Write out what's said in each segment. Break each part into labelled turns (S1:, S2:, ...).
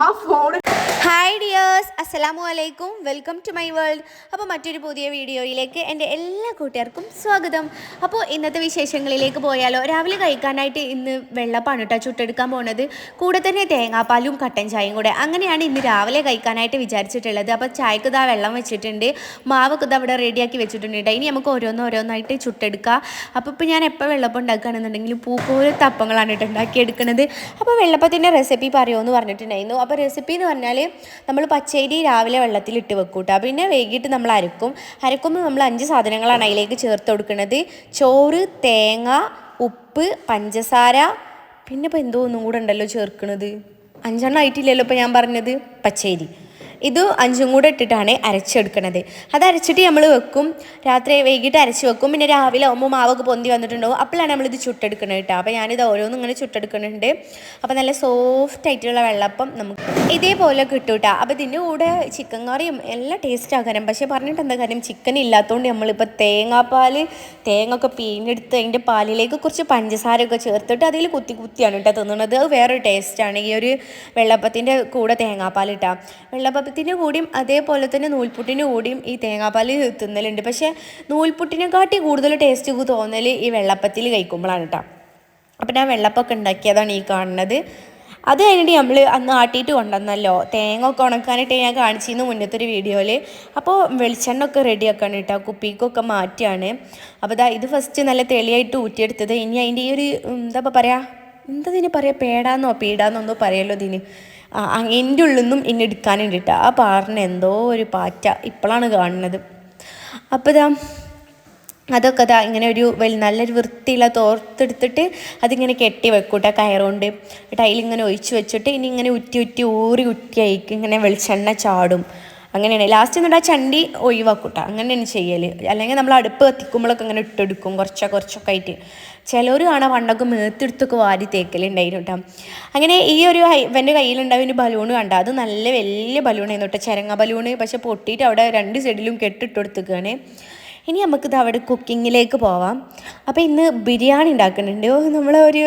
S1: a
S2: flor dears അസ്സലാമു അലൈക്കും welcome to my world അപ്പോൾ മറ്റൊരു പുതിയ വീഡിയോയിലേക്ക് എന്റെ എല്ലാ കൂട്ടുകാർക്കും സ്വാഗതം. അപ്പോൾ ഇന്നത്തെ വിശേഷങ്ങളിലേക്ക് പോയാലോ രാവിലെ കഴിക്കാനായിട്ട് ഇന്ന് വെള്ളപ്പാണ് കേട്ടോ ചുട്ടെടുക്കാൻ പോണത്. കൂടെ തന്നെ തേങ്ങാപ്പാലും കട്ടൻ ചായയും കൂടെ. അങ്ങനെയാണ് ഇന്ന് രാവിലെ കഴിക്കാനായിട്ട് വിചാരിച്ചിട്ടുള്ളത്. അപ്പോൾ ചായക്ക് ഇതാ വെള്ളം വെച്ചിട്ടുണ്ട്. മാവൊക്കെ ഇതാ ഇവിടെ റെഡിയാക്കി വെച്ചിട്ടുണ്ട് കേട്ടോ. ഇനി നമുക്ക് ഓരോന്ന് ഓരോന്നായിട്ട് ചുട്ടെടുക്കാം. അപ്പോൾ ഇപ്പോൾ ഞാൻ എപ്പോൾ വെള്ളപ്പം ഉണ്ടാക്കുകയാണെന്നുണ്ടെങ്കിൽ പൂക്കോലത്തെ തപ്പങ്ങളാണ് കേട്ടോ ഉണ്ടാക്കിയെടുക്കുന്നത് അപ്പോൾ വെള്ളപ്പത്തിന്റെ റെസിപ്പി പറയുമെന്ന് പറഞ്ഞിട്ടുണ്ടായിരുന്നു. അപ്പോൾ റെസിപ്പി എന്ന് പറഞ്ഞാൽ നമ്മൾ പച്ചരി രാവിലെ വെള്ളത്തിൽ ഇട്ട് വെക്കൂട്ടോ. പിന്നെ വൈകിട്ട് നമ്മൾ അരക്കും. അരക്കുമ്പോൾ നമ്മൾ അഞ്ച് സാധനങ്ങളാണ് അതിലേക്ക് ചേർത്ത് കൊടുക്കുന്നത്. ചോറ് തേങ്ങ ഉപ്പ് പഞ്ചസാര. പിന്നെ ഇപ്പോൾ എന്തോ ഒന്നും കൂടെ ഉണ്ടല്ലോ ചേർക്കണത്. അഞ്ചെണ്ണം ആയിട്ടില്ലല്ലോ ഇപ്പോൾ ഞാൻ പറഞ്ഞത്. പച്ചരി. ഇത് അഞ്ചും കൂടെ ഇട്ടിട്ടാണ് അരച്ചെടുക്കണത്. അത് അരച്ചിട്ട് നമ്മൾ വെക്കും. രാത്രി വൈകിട്ട് അരച്ച് വെക്കും. പിന്നെ രാവിലെ ആകുമ്പോൾ മാവൊക്കെ പൊന്തി വന്നിട്ടുണ്ടാവും. അപ്പോഴാണ് നമ്മളിത് ചുട്ടെടുക്കണത് കേട്ടോ. അപ്പോൾ ഞാനിത് ഓരോന്നും ഇങ്ങനെ ചുട്ടെടുക്കുന്നുണ്ട് അപ്പോൾ നല്ല സോഫ്റ്റ് ആയിട്ടുള്ള വെള്ളപ്പം നമുക്ക് ഇതേപോലെ കിട്ടും കേട്ടോ. അപ്പോൾ ഇതിന്റെ കൂടെ ചിക്കൻ കറിയും എല്ലാം ടേസ്റ്റ് ആക്കാനും പക്ഷേ പറഞ്ഞിട്ട് എന്താ കാര്യം? ചിക്കൻ ഇല്ലാത്തതുകൊണ്ട് നമ്മളിപ്പോൾ തേങ്ങാപ്പാൽ തേങ്ങ ഒക്കെ പിഴിഞ്ഞെടുത്ത് അതിന്റെ പാലിലേക്ക് കുറച്ച് പഞ്ചസാരയൊക്കെ ചേർത്തിട്ട് അതിൽ കുത്തി കുത്തിയാണ് കേട്ടോ തിന്നുന്നത് അത് വേറൊരു ടേസ്റ്റാണ് ഈ ഒരു വെള്ളപ്പത്തിന്റെ കൂടെ തേങ്ങാപ്പാൽ ഇട്ടാൽ വെള്ളപ്പത്തിന്റെ കൂടിയും അതേപോലെ തന്നെ നൂൽപുട്ടിന് കൂടിയും ഈ തേങ്ങാപ്പാൽ തിന്നലുണ്ട്. പക്ഷേ നൂൽപുട്ടിനെക്കാട്ടി കൂടുതൽ ടേസ്റ്റ് തോന്നൽ ഈ വെള്ളപ്പത്തിൽ കഴിക്കുമ്പോഴാണ് കേട്ടോ അപ്പം ഞാൻ വെള്ളപ്പൊക്കെ ഉണ്ടാക്കിയതാണ് ഈ കാണുന്നത്. അത് കഴിഞ്ഞിട്ട് നമ്മൾ അന്ന് ആട്ടിയിട്ട് കൊണ്ടുവന്നല്ലോ. തേങ്ങ ഒക്കെ ഉണക്കാനായിട്ട് ഞാൻ കാണിച്ചിരുന്നു മുന്നത്തെ ഒരു വീഡിയോയിൽ അപ്പോൾ വെളിച്ചെണ്ണ ഒക്കെ റെഡി ആക്കാണ് കേട്ടോ കുപ്പിക്കൊക്കെ മാറ്റിയാണ്. അപ്പോൾ ഇതാ ഇത് ഫസ്റ്റ് നല്ല തെളിയായിട്ട് ഊറ്റിയെടുത്തത്. ഇനി അതിന്റെ ഈ ഒരു എന്താ പറയുക എന്താ ഇതിന് പറയുക പേടാന്നോ? പീടാന്നോ എന്തോ പറയല്ലോ ഇതിന്. എന്റെ ഉള്ളിൽ നിന്നും എന്നെ എടുക്കാനുണ്ട് കേട്ടോ ആ പാറിന് എന്തോ ഒരു പാറ്റ ഇപ്പോഴാണ് കാണുന്നത്. അപ്പോൾ ഇതാ അതൊക്കെ അതാ ഇങ്ങനെ ഒരു വലിയ നല്ലൊരു വൃത്തിയുള്ള തോർത്തെടുത്തിട്ട് അതിങ്ങനെ കെട്ടി വെക്കൂട്ടെ കയറുകൊണ്ട് ടൈലിങ്ങനെ ഒഴിച്ച് വെച്ചിട്ട് ഇനി ഇങ്ങനെ ഉറ്റി ഉറ്റി ഊറി ഉറ്റി അയക്കും ഇങ്ങനെ വെളിച്ചെണ്ണ ചാടും. അങ്ങനെയാണ്. ലാസ്റ്റ് എന്നിട്ട് ആ ചണ്ടി ഒഴിവാക്കൂട്ട. അങ്ങനെയാണ് ചെയ്യൽ അല്ലെങ്കിൽ നമ്മൾ അടുപ്പ് കത്തിക്കുമ്പോഴൊക്കെ അങ്ങനെ ഇട്ടെടുക്കും. കുറച്ചൊക്കെ കുറച്ചൊക്കെ ആയിട്ട്. ചിലർ കാണാൻ പണ്ടൊക്കെ മേത്തെടുത്തൊക്കെ വാരി തേക്കലുണ്ടായിരുന്നു കേട്ടോ അങ്ങനെ ഈ ഒരു ഇവന്റെ കയ്യിലുണ്ടാവും ഒരു ബലൂൺ കണ്ട. അത് നല്ല വലിയ ബലൂണായിരുന്നു കേട്ടോ ചരങ്ങ ബലൂണ് പക്ഷെ പൊട്ടിയിട്ട് അവിടെ രണ്ട് സൈഡിലും കെട്ടിട്ട് കൊടുത്തേക്കാണ്. ഇനി നമുക്കിത് അവിടെ കുക്കിങ്ങിലേക്ക് പോവാം. അപ്പോൾ ഇന്ന് ബിരിയാണി ഉണ്ടാക്കുന്നുണ്ട്. നമ്മളെ ഒരു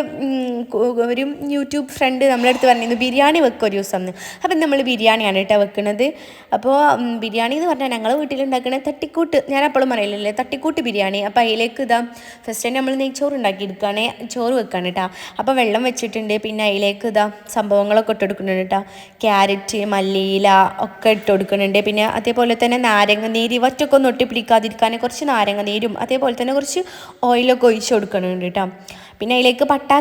S2: ഒരു യൂട്യൂബ് ഫ്രണ്ട് നമ്മളെ അടുത്ത് പറഞ്ഞിരുന്നു ബിരിയാണി വെക്കും ഒരു ദിവസം അപ്പം നമ്മൾ ബിരിയാണിയാണ് കേട്ടോ വെക്കുന്നത്. അപ്പോൾ ബിരിയാണി എന്ന് പറഞ്ഞാൽ ഞങ്ങൾ വീട്ടിലുണ്ടാക്കുന്ന തട്ടിക്കൂട്ട് ഞാൻ അപ്പോഴും പറയില്ലല്ലേ തട്ടിക്കൂട്ട് ബിരിയാണി. അപ്പോൾ അതിലേക്ക് ഇതാ ഫസ്റ്റ് തന്നെ നമ്മൾ നെയ്ച്ചോറ് ഉണ്ടാക്കിയെടുക്കുകയാണേ ചോറ് വെക്കുകയാണ് കേട്ടോ. അപ്പോൾ വെള്ളം വെച്ചിട്ടുണ്ട് പിന്നെ അതിലേക്ക് ഇതാ സംഭവങ്ങളൊക്കെ ഇട്ട് കൊടുക്കുന്നുണ്ട് കേട്ടോ. ക്യാരറ്റ് മല്ലിയില ഒക്കെ ഇട്ട് കൊടുക്കുന്നുണ്ട്. പിന്നെ അതേപോലെ തന്നെ നാരങ്ങ നീര് ഇവറ്റൊക്കെ ഒന്ന് ഒട്ടിപ്പിടിക്കാതിരിക്കാൻ കുറച്ച് നാരങ്ങ നീരും അതേപോലെ തന്നെ കുറച്ച് ഓയിലൊക്കെ ഒഴിച്ച് കൊടുക്കണം കേട്ടോ പിന്നെ അതിലേക്ക് പട്ട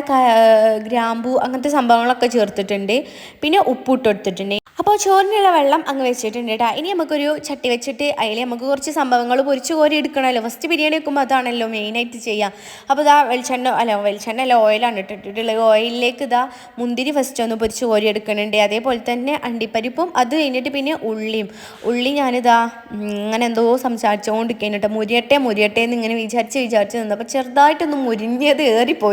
S2: ഗ്രാമ്പു അങ്ങനത്തെ സംഭവങ്ങളൊക്കെ ചേർത്തിട്ടുണ്ട്. പിന്നെ ഉപ്പിട്ട് കൊടുത്തിട്ടുണ്ട്. അപ്പോൾ ചോറിനുള്ള വെള്ളം അങ്ങ് വെച്ചിട്ടുണ്ട് കേട്ടോ. ഇനി നമുക്കൊരു ചട്ടി വെച്ചിട്ട് അതിൽ നമുക്ക് കുറച്ച് സംഭവങ്ങൾ പൊരിച്ച് കോരി എടുക്കണമല്ലോ. ഫസ്റ്റ് ബിരിയാണി വെക്കുമ്പോൾ അതാണല്ലോ മെയിനായിട്ട് ചെയ്യാം. അപ്പോൾ ഇതാ വെളിച്ചെണ്ണ അല്ല വെളിച്ചെണ്ണ അല്ല ഓയിലാണ് ഇട്ടിട്ടുള്ളത്. ഓയിലിലേക്ക് ഇതാ മുന്തിരി ഫസ്റ്റ് ഒന്ന് പൊരിച്ച് കോരി എടുക്കുന്നുണ്ട്. അതേപോലെ തന്നെ അണ്ടിപ്പരിപ്പും അത് കഴിഞ്ഞിട്ട് പിന്നെ ഉള്ളിയും. ഉള്ളി ഞാനിതാ ഇങ്ങനെ എന്തോ സംസാരിച്ചുകൊണ്ടിരിക്കുന്നു കേട്ടോ. മുരിയട്ടെ മുരിയട്ടെ എന്ന് ഇങ്ങനെ വിചാരിച്ച് വിചാരിച്ച് നിന്നപ്പോൾ ചെറുതായിട്ടൊന്ന് മുരിഞ്ഞത്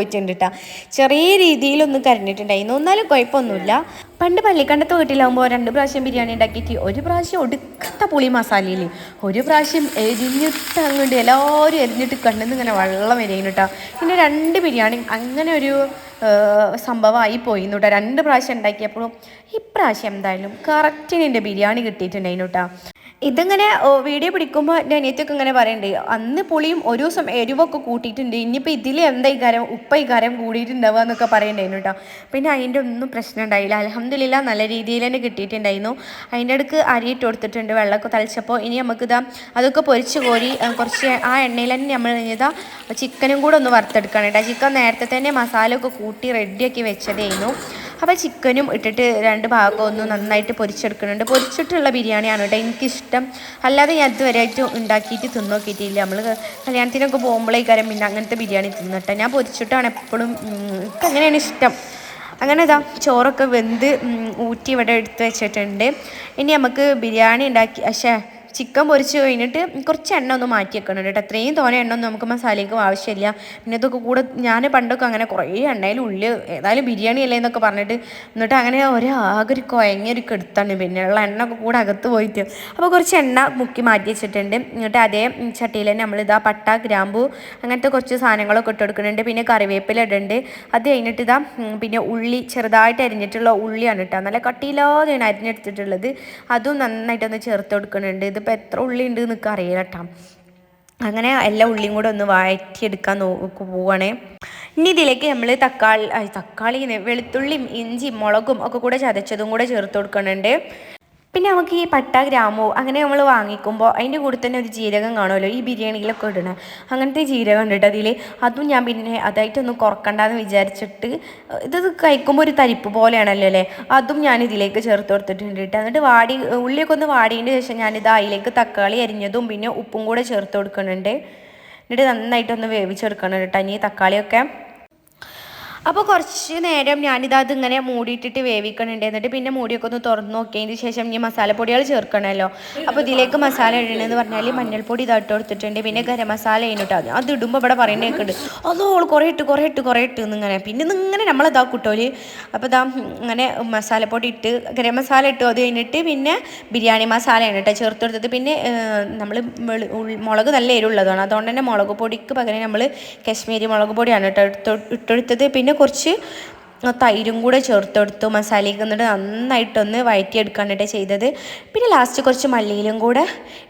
S2: ഏറിപ്പോയിട്ടുണ്ട് കേട്ടോ ചെറിയ രീതിയിലൊന്ന് കരഞ്ഞിട്ടുണ്ടായിരുന്നു എന്നാലും കുഴപ്പമൊന്നുമില്ല. പണ്ട് പള്ളിക്കണ്ടത്ത് വീട്ടിലാകുമ്പോൾ രണ്ട് പ്രാവശ്യം ബിരിയാണി ഉണ്ടാക്കിയിട്ട് ഒരു പ്രാവശ്യം ഒടുക്കത്ത പുളി മസാലയിൽ ഒരു പ്രാവശ്യം എരിഞ്ഞിട്ട് അങ്ങോട്ട് എല്ലാവരും എരിഞ്ഞിട്ട് കണ്ണിന്ന് ഇങ്ങനെ വെള്ളം എരിയുന്നു കേട്ടോ പിന്നെ രണ്ട് ബിരിയാണി അങ്ങനെ ഒരു സംഭവമായി പോയി കേട്ടോ രണ്ട് പ്രാവശ്യം ഉണ്ടാക്കിയപ്പോഴും ഇപ്രാവശ്യം എന്തായാലും കറക്റ്റിന് എന്റെ ബിരിയാണി കിട്ടിയിട്ടുണ്ടായിരുന്നു കേട്ടോ ഇതിങ്ങനെ വീഡിയോ പിടിക്കുമ്പോൾ എന്റെ അനിയത്തിയൊക്കെ ഇങ്ങനെ പറയുന്നുണ്ട് അന്ന് പുളിയും ഒരു ദിവസം എരിവൊക്കെ കൂട്ടിയിട്ടുണ്ട് ഇനിയിപ്പോൾ ഇതിൽ എന്താ കാര്യം ഉപ്പ കാര്യം കൂടിയിട്ടുണ്ടാവുക എന്നൊക്കെ പറയണ്ടായിരുന്നു കേട്ടോ. പിന്നെ അതിന്റെ ഒന്നും പ്രശ്നം ഉണ്ടായില്ല. അലഹമ്മദില്ല നല്ല രീതിയിൽ തന്നെ കിട്ടിയിട്ടുണ്ടായിരുന്നു. അതിന്റെ അടുക്ക് അരിയിട്ട് കൊടുത്തിട്ടുണ്ട് വെള്ളമൊക്കെ തളിച്ചപ്പോൾ ഇനി നമുക്കിതാ അതൊക്കെ പൊരിച്ച് കോരി കുറച്ച് ആ എണ്ണയിൽ തന്നെ നമ്മൾ ഇതാ ചിക്കനും കൂടെ ഒന്ന് വറുത്തെടുക്കണം കേട്ടോ. ചിക്കൻ നേരത്തെ തന്നെ മസാല ഒക്കെ കൂട്ടി റെഡിയാക്കി വെച്ചതായിരുന്നു. അപ്പോൾ ചിക്കനും ഇട്ടിട്ട് രണ്ട് ഭാഗം ഒന്ന് നന്നായിട്ട് പൊരിച്ചെടുക്കുന്നുണ്ട്. പൊരിച്ചിട്ടുള്ള ബിരിയാണിയാണ് കേട്ടോ. എനിക്കിഷ്ടം. അല്ലാതെ ഞാൻ ഇതുവരെയായിട്ട് ഉണ്ടാക്കിയിട്ട് തിന്നോക്കിയിട്ടില്ല നമ്മൾ കല്യാണത്തിനൊക്കെ പോകുമ്പോഴേക്കാരം പിന്നെ അങ്ങനത്തെ ബിരിയാണി തിന്നട്ടെ ഞാൻ പൊരിച്ചിട്ടാണ് എപ്പോഴും എനിക്ക് അങ്ങനെയാണ് ഇഷ്ടം. അങ്ങനെ ഇതാ ചോറൊക്കെ വെന്ത് ഊറ്റി ഇവിടെ എടുത്ത് വെച്ചിട്ടുണ്ട്. ഇനി നമുക്ക് ബിരിയാണി ഉണ്ടാക്കി പക്ഷേ ചിക്കൻ പൊരിച്ച് കഴിഞ്ഞിട്ട് കുറച്ച് എണ്ണ ഒന്ന് മാറ്റി വെക്കണം കേട്ടോ. അത്രയും തോനെ എണ്ണ ഒന്നും നമുക്ക് മസാലയ്ക്ക് ആവശ്യമില്ല. പിന്നെ ഇതൊക്കെ കൂടെ ഞാൻ പണ്ടൊക്കെ അങ്ങനെ കുറേ എണ്ണയിൽ ഉള്ളി ഏതായാലും ബിരിയാണി അല്ലേ എന്നൊക്കെ പറഞ്ഞിട്ട് എന്നിട്ട് അങ്ങനെ ഒരു ആകെ ഒരു കുഴങ്ങിയൊരു കെടുത്താണ് പിന്നെ ഉള്ള എണ്ണ ഒക്കെ കൂടെ അകത്ത് പോയിട്ട്. അപ്പോൾ കുറച്ച് എണ്ണ മുക്കി മാറ്റി വെച്ചിട്ടുണ്ട്. എന്നിട്ട് അതേ ചട്ടിയിൽ തന്നെ നമ്മൾ ഇതാ പട്ട ഗ്രാമ്പു അങ്ങനത്തെ കുറച്ച് സാധനങ്ങളൊക്കെ ഇട്ട് കൊടുക്കുന്നുണ്ട്. പിന്നെ കറിവേപ്പില ഇടുന്നുണ്ട് അത് കഴിഞ്ഞിട്ട് ഇതാ പിന്നെ ഉള്ളി ചെറുതായിട്ട് അരിഞ്ഞിട്ടുള്ള ഉള്ളിയാണ് കേട്ടോ. നല്ല കട്ടിയില്ലാതെയാണ് അരിഞ്ഞെടുത്തിട്ടുള്ളത്. അതും നന്നായിട്ടൊന്ന് ചേർത്ത് കൊടുക്കുന്നുണ്ട്. ഇതിപ്പോൾ എത്ര ഉള്ളി ഉണ്ട് എന്നൊക്കെ അറിയില്ല കേട്ടോ അങ്ങനെ എല്ലാ ഉള്ളിയും കൂടെ ഒന്ന് വഴറ്റിയെടുക്കാൻ നോക്കി പോവുകയാണേ ഇനി ഇതിലേക്ക് നമ്മൾ തക്കാളി തക്കാളി വെളുത്തുള്ളിയും ഇഞ്ചിയും മുളകും ഒക്കെ കൂടെ ചതച്ചതും കൂടെ ചേർത്ത് കൊടുക്കുന്നുണ്ട്. പിന്നെ നമുക്ക് ഈ പട്ട ഗ്രാമോ അങ്ങനെ നമ്മൾ വാങ്ങിക്കുമ്പോൾ അതിന്റെ കൂടെ തന്നെ ഒരു ജീരകം കാണുമല്ലോ ഈ ബിരിയാണിയിലൊക്കെ ഇടണം. അങ്ങനത്തെ ജീരകം ഉണ്ട് അതിൽ. അതും ഞാൻ പിന്നെ അതായിട്ടൊന്ന് കുറക്കണ്ടെന്ന് വിചാരിച്ചിട്ട് ഇത് കഴിക്കുമ്പോൾ ഒരു തരിപ്പ് പോലെയാണല്ലോ അല്ലേ? അതും ഞാൻ ഇതിലേക്ക് ചേർത്ത് കൊടുത്തിട്ടുണ്ട് കേട്ടോ. എന്നിട്ട് വാടി ഉള്ളിയൊക്കെ ഒന്ന് വാടിയതിന് ശേഷം ഞാനിത് അതിലേക്ക് തക്കാളി അരിഞ്ഞതും പിന്നെ ഉപ്പും കൂടെ ചേർത്ത് കൊടുക്കുന്നുണ്ട്. എന്നിട്ട് നന്നായിട്ടൊന്ന് വേവിച്ചെടുക്കണം കേട്ടോ ഇനി തക്കാളിയൊക്കെ. അപ്പോൾ കുറച്ച് നേരം ഞാനിത് അതിങ്ങനെ മൂടിയിട്ടിട്ട് വേവിക്കണുണ്ട്. എന്നിട്ട് പിന്നെ മൂടിയൊക്കെ ഒന്ന് തുറന്ന് നോക്കിയതിന് ശേഷം ഈ മസാലപ്പൊടികൾ ചേർക്കണമല്ലോ അപ്പോൾ ഇതിലേക്ക് മസാല ഇടണമെന്ന് പറഞ്ഞാൽ മഞ്ഞൾപ്പൊടി ഇതായിട്ട് കൊടുത്തിട്ടുണ്ട്. പിന്നെ ഗരം മസാല കഴിഞ്ഞിട്ട് അത് ഇടുമ്പോൾ ഇവിടെ പറയുന്നേക്കുണ്ട് അതോ കുറേ ഇട്ട് കുറേ ഇട്ട് കുറേ ഇട്ട് എന്നിങ്ങനെ. പിന്നെ ഇങ്ങനെ നമ്മളിതാ കുട്ടോൽ. അപ്പോൾ ഇതാ ഇങ്ങനെ മസാലപ്പൊടി ഇട്ട് ഗരം മസാല ഇട്ടു. അത് കഴിഞ്ഞിട്ട് പിന്നെ ബിരിയാണി മസാല കേട്ടോ ചേർത്ത് കൊടുത്തത്. പിന്നെ നമ്മൾ മുളക് നല്ല എരിവുള്ളതാണ്. അതുകൊണ്ട് തന്നെ മുളക് പൊടിക്ക് പകരം നമ്മൾ കശ്മീരി മുളക് പൊടിയാണ് ഇട്ടെടുത്തത് പിന്നെ കുറച്ച് തൈരും കൂടെ ചേർത്തെടുത്തു. മസാലയൊക്കെ എന്നിട്ട് നന്നായിട്ടൊന്ന് വഴറ്റിയെടുക്കാനായിട്ട് ചെയ്തത്. പിന്നെ ലാസ്റ്റ് കുറച്ച് മല്ലിയിലും കൂടെ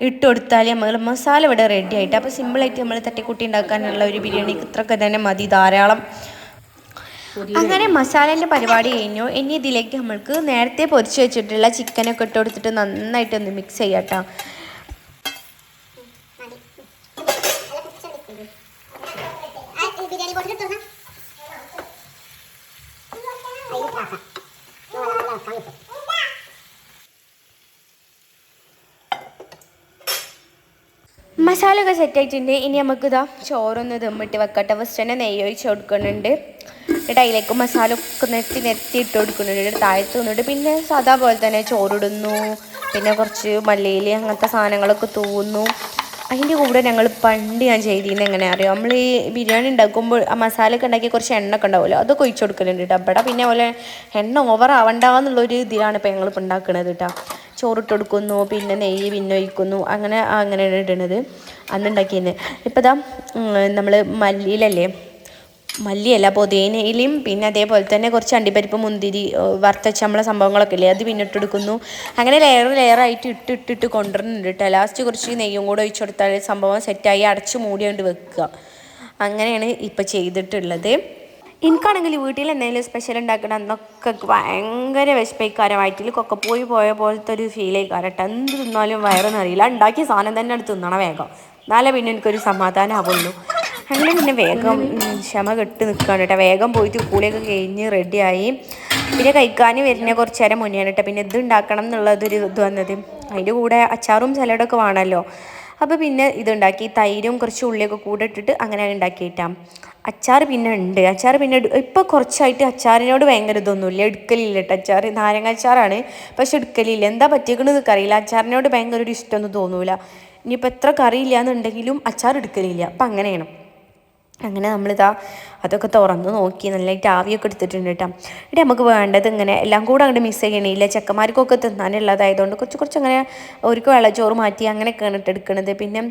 S2: ഇട്ട് കൊടുത്താൽ നമ്മൾ മസാല ഇവിടെ റെഡി ആയിട്ട്. അപ്പോൾ സിമ്പിളായിട്ട് നമ്മൾ തട്ടിക്കൂട്ടി ഉണ്ടാക്കാനുള്ള ഒരു ബിരിയാണിക്ക് ഇത്രയൊക്കെ തന്നെ മതി ധാരാളം. അങ്ങനെ മസാലേന്റെ പരിപാടി കഴിഞ്ഞു. ഇനി ഇതിലേക്ക് നമ്മൾക്ക് നേരത്തെ പൊരിച്ച് വെച്ചിട്ടുള്ള ചിക്കനൊക്കെ ഇട്ട് കൊടുത്തിട്ട് നന്നായിട്ടൊന്ന് മിക്സ് ചെയ്യാം കേട്ടോ
S1: ബിരിയാണി ബോട്ടിൽ ഇട്ടു
S2: മസാല ഒക്കെ സെറ്റ് ആയിട്ടുണ്ട് ഇനി നമുക്ക് ഇതാ ചോറൊന്ന് ദമ്മിട്ട് വെക്കട്ടെ. ഫസ്റ്റ് തന്നെ നെയ്യ് ഒഴിച്ച് കൊടുക്കുന്നുണ്ട്. എന്നിട്ട് അതിലേക്ക് മസാല ഒക്കെ നിരത്തി നിരത്തി ഇട്ട് കൊടുക്കുന്നുണ്ട്. താഴത്ത് നിന്നിട്ട് പിന്നെ സാധാ പോലെ തന്നെ ചോറിടുന്നു. പിന്നെ കുറച്ച് മല്ലിയില അങ്ങനത്തെ സാധനങ്ങളൊക്കെ തൂന്നു അതിന്റെ കൂടെ ഞങ്ങൾ പണ്ട് ഞാൻ ചെയ്തിരുന്നത് എങ്ങനെ അറിയാം? നമ്മൾ ഈ ബിരിയാണി ഉണ്ടാക്കുമ്പോൾ ആ മസാല ഒക്കെ ഉണ്ടാക്കി കുറച്ച് എണ്ണ ഒക്കെ ഉണ്ടാവുമല്ലോ? അതൊക്കെ ഒഴിച്ചു കൊടുക്കലുണ്ട് കേട്ടോ. അവിടെ പിന്നെ പോലെ എണ്ണ ഓവർ ആവണ്ടെന്നുള്ളൊരു ഇതിലാണ് ഇപ്പോൾ ഞങ്ങളിപ്പോൾ ഉണ്ടാക്കുന്നത് കേട്ടോ. ചോറിട്ട് കൊടുക്കുന്നു പിന്നെ നെയ്യ് പിന്നെ ഒഴിക്കുന്നു അങ്ങനെ അങ്ങനെയാണ് ഇടണത്. അന്നുണ്ടാക്കിയത് ഇപ്പോൾ ഇതാ നമ്മൾ മല്ലിയിലല്ലേ? മല്ലിയല്ല പൊതേനയിലും പിന്നെ അതേപോലെ തന്നെ കുറച്ച് അണ്ടിപ്പരിപ്പ് മുന്തിരി വറുത്തച്ച നമ്മളെ സംഭവങ്ങളൊക്കെ ഇല്ലേ? അത് പിന്നെ ഇട്ടെടുക്കുന്നു. അങ്ങനെ ലെയർ ലെയറായിട്ട് ഇട്ട് ഇട്ടിട്ട് കൊണ്ടുവരുന്നുണ്ട് കേട്ടോ. ലാസ്റ്റ് കുറച്ച് നെയ്യും കൂടെ ഒഴിച്ചു കൊടുത്താൽ സംഭവം സെറ്റായി അടച്ച് മൂടിയോണ്ട് വെക്കുക. അങ്ങനെയാണ് ഇപ്പോൾ ചെയ്തിട്ടുള്ളത്. എനിക്കാണെങ്കിൽ വീട്ടിൽ എന്തെങ്കിലും സ്പെഷ്യൽ ഉണ്ടാക്കണം എന്നൊക്കെ ഭയങ്കര വിശപ്പൈക്കാരം വയറ്റിൽ കൊക്കപ്പോയി പോയ പോലത്തെ ഒരു ഫീൽ ആയിക്കാരട്ടെ എന്ത് തിന്നാലും വയറൊന്നറിയില്ല ഉണ്ടാക്കിയ സാധനം തന്നെ എടുത്ത് തിന്നണം വേഗം. എന്നാലേ പിന്നെ എനിക്കൊരു സമാധാനം ആവുള്ളൂ. അങ്ങനെ പിന്നെ വേഗം ക്ഷമ കെട്ട് നിൽക്കുകയാണ് കേട്ടോ വേഗം പോയിട്ട് കൂളിയൊക്കെ കഴിഞ്ഞ് റെഡിയായി പിന്നെ കഴിക്കാൻ വരുന്ന കുറച്ച് നേരം മുന്നേ കേട്ടോ പിന്നെ ഇത് ഉണ്ടാക്കണം എന്നുള്ളതൊരു ഇത് വന്നത്. അതിന്റെ കൂടെ അച്ചാറും സലാഡൊക്കെ വേണമല്ലോ അപ്പോൾ പിന്നെ ഇതുണ്ടാക്കി തൈരും കുറച്ച് ഉള്ളിയൊക്കെ കൂടെ ഇട്ടിട്ട് അങ്ങനെ ഉണ്ടാക്കിയിട്ടാണ് അച്ചാർ പിന്നെ ഉണ്ട്. അച്ചാർ പിന്നെ ഇപ്പോൾ കുറച്ചായിട്ട് അച്ചാറിനോട് ഭയങ്കര ഇതൊന്നുമില്ല. എടുക്കലില്ല കേട്ടോ അച്ചാർ നാരങ്ങ അച്ചാറാണ് പക്ഷെ എടുക്കലില്ല. എന്താ പറ്റിയേക്കണെന്ന് അറിയില്ല അച്ചാറിനോട് ഭയങ്കര ഒരു ഇഷ്ടമൊന്നും തോന്നൂല. ഇനിയിപ്പോൾ എത്ര കറിയില്ല എന്നുണ്ടെങ്കിലും അച്ചാർ എടുക്കലില്ല. അപ്പം അങ്ങനെയാണ്. അങ്ങനെ നമ്മളിതാ അതൊക്കെ തുറന്ന് നോക്കി നല്ലതായിട്ട് ആവിയൊക്കെ എടുത്തിട്ടുണ്ട് കേട്ടോ. ഇവിടെ നമുക്ക് വേണ്ടത് ഇങ്ങനെ എല്ലാം കൂടെ അങ്ങോട്ട് മിക്സ് ചെയ്യണില്ല. ചെക്കന്മാർക്കൊക്കെ തിന്നാനുള്ളതായതുകൊണ്ട് കുറച്ച് കുറച്ച് അങ്ങനെ ഒരുക്ക് വെള്ളച്ചോറ് മാറ്റി അങ്ങനെയൊക്കെയാണ് ഇട്ടെടുക്കണത് പിന്നെ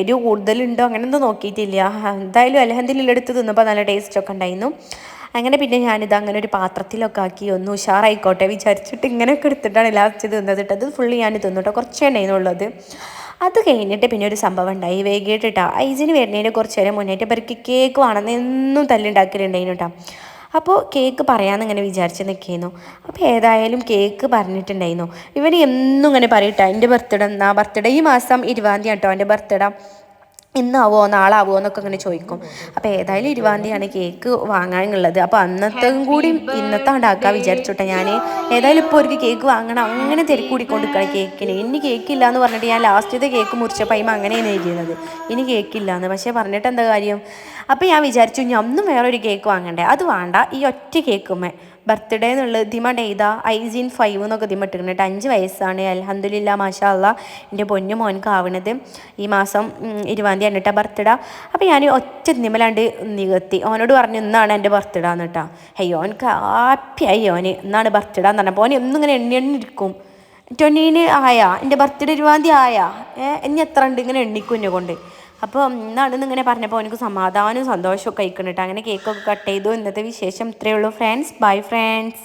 S2: എരിവ് കൂടുതലുണ്ടോ അങ്ങനെയൊന്നും നോക്കിയിട്ടില്ല. എന്തായാലും അലഹന്തിലുള്ള എടുത്ത് തിന്നപ്പോൾ നല്ല ടേസ്റ്റൊക്കെ ഉണ്ടായിരുന്നു. അങ്ങനെ പിന്നെ ഞാനിത് അങ്ങനെ ഒരു പാത്രത്തിലൊക്കെ ആക്കി ഒന്ന് ഉഷാറായിക്കോട്ടെ വിചാരിച്ചിട്ട് ഇങ്ങനെയൊക്കെ എടുത്തിട്ടാണ് ലാസ്റ്റ് തിന്നത് ഇട്ടത് ഫുള്ള് ഞാൻ തിന്നുട്ടോ കുറച്ചേ ഉണ്ടായിരുന്നുള്ളത് അത് കഴിഞ്ഞിട്ട് പിന്നെ ഒരു സംഭവം ഉണ്ടായി. വൈകിട്ടിട്ടാ ഐസിന് വരുന്നതിന് കുറച്ച് നേരം മുന്നേറ്റ് ഇവർക്ക് കേക്ക് വേണമെന്ന് എന്നും തല്ലുണ്ടാക്കലുണ്ടായിരുന്നു കേട്ടോ അപ്പോൾ കേക്ക് പറയാമെന്ന് ഇങ്ങനെ വിചാരിച്ച് നിൽക്കുന്നു. അപ്പോൾ ഏതായാലും കേക്ക് പറഞ്ഞിട്ടുണ്ടായിരുന്നു. ഇവർ എന്നും ഇങ്ങനെ പറയട്ടോ എന്റെ ബർത്ത്ഡേ എന്നാ ബർത്ത്ഡേ ഈ മാസം ഇരുപതാം തീയതി കേട്ടോ എന്റെ ബർത്ത്ഡേ ഇന്നാവോ നാളാവോ എന്നൊക്കെ അങ്ങനെ ചോദിക്കും. അപ്പോൾ ഏതായാലും ഇരുപതാം തീയതിയാണ് കേക്ക് വാങ്ങാനുള്ളത്. അപ്പോൾ അന്നത്തേയും കൂടി ഇന്നത്തെ ഉണ്ടാക്കാൻ വിചാരിച്ചോട്ടെ ഞാൻ ഏതായാലും ഇപ്പൊ ഒരു കേക്ക് വാങ്ങണം. അങ്ങനെ തിരക്കൂടിക്കൊണ്ടിരിക്കണം കൊടുക്കണം കേക്കിന്. ഇനി കേക്ക് ഇല്ല എന്ന് പറഞ്ഞിട്ട് ഞാൻ ലാസ്റ്റത്തെ കേക്ക് മുറിച്ചപ്പോൾ പൈമ അങ്ങനെയാണ് എഴുതിയത് ഇനി കേക്കില്ല എന്ന് പക്ഷേ പറഞ്ഞിട്ട് എന്താ കാര്യം? അപ്പോൾ ഞാൻ വിചാരിച്ചു ഞാൻ ഒന്നും വേറൊരു കേക്ക് വാങ്ങണ്ടേ? അത് വേണ്ട. ഈ ഒറ്റ കേക്കുമ്മേ ബർത്ത്ഡേ എന്നുള്ളത് ഇതിമ ഡെയ്താ ഐസിൻ ഫൈവ് എന്നൊക്കെ കേട്ടോ. അഞ്ച് വയസ്സാണ്. അലഹദില്ല മാഷാ എന്റെ പൊന്നു മോനക്ക് ആവണത്. ഈ മാസം ഇരുപതാം തീയതി കേട്ടോ ബർത്ത്ഡേ അപ്പോൾ ഞാൻ ഒറ്റ നിമലാണ്ട് നികത്തി. ഓനോട് പറഞ്ഞു ഇന്നാണ് എന്റെ ബർത്ത്ഡേ എന്ന് കേട്ടോ. അയ്യോ ഓനക്ക് ഹാപ്പിയായി ഓന്. ഇന്നാണ് ബർത്ത്ഡേ എന്ന് പറഞ്ഞപ്പോൾ ഓന് ഒന്നിങ്ങനെ ഇങ്ങനെ എണ്ണി എണ്ണി ഇരിക്കും. ട്വന്റീന് ആയാ എന്റെ ബർത്ത്ഡേ ഇരുപതാം തീയതി ആയാ. ഇനി എത്ര ഉണ്ട്? ഇങ്ങനെ എണ്ണിക്കും എന്നെ കൊണ്ട്. അപ്പോൾ ഇന്നാണെന്ന് ഇങ്ങനെ പറഞ്ഞപ്പോൾ എനിക്ക് സമാധാനവും സന്തോഷവും കഴിക്കണം കേട്ടോ അങ്ങനെ കേക്കൊക്കെ കട്ട് ചെയ്തു. ഇന്നത്തെ വിശേഷം ഇത്രയേ ഉള്ളൂ ഫ്രണ്ട്സ് ബൈ ഫ്രണ്ട്സ്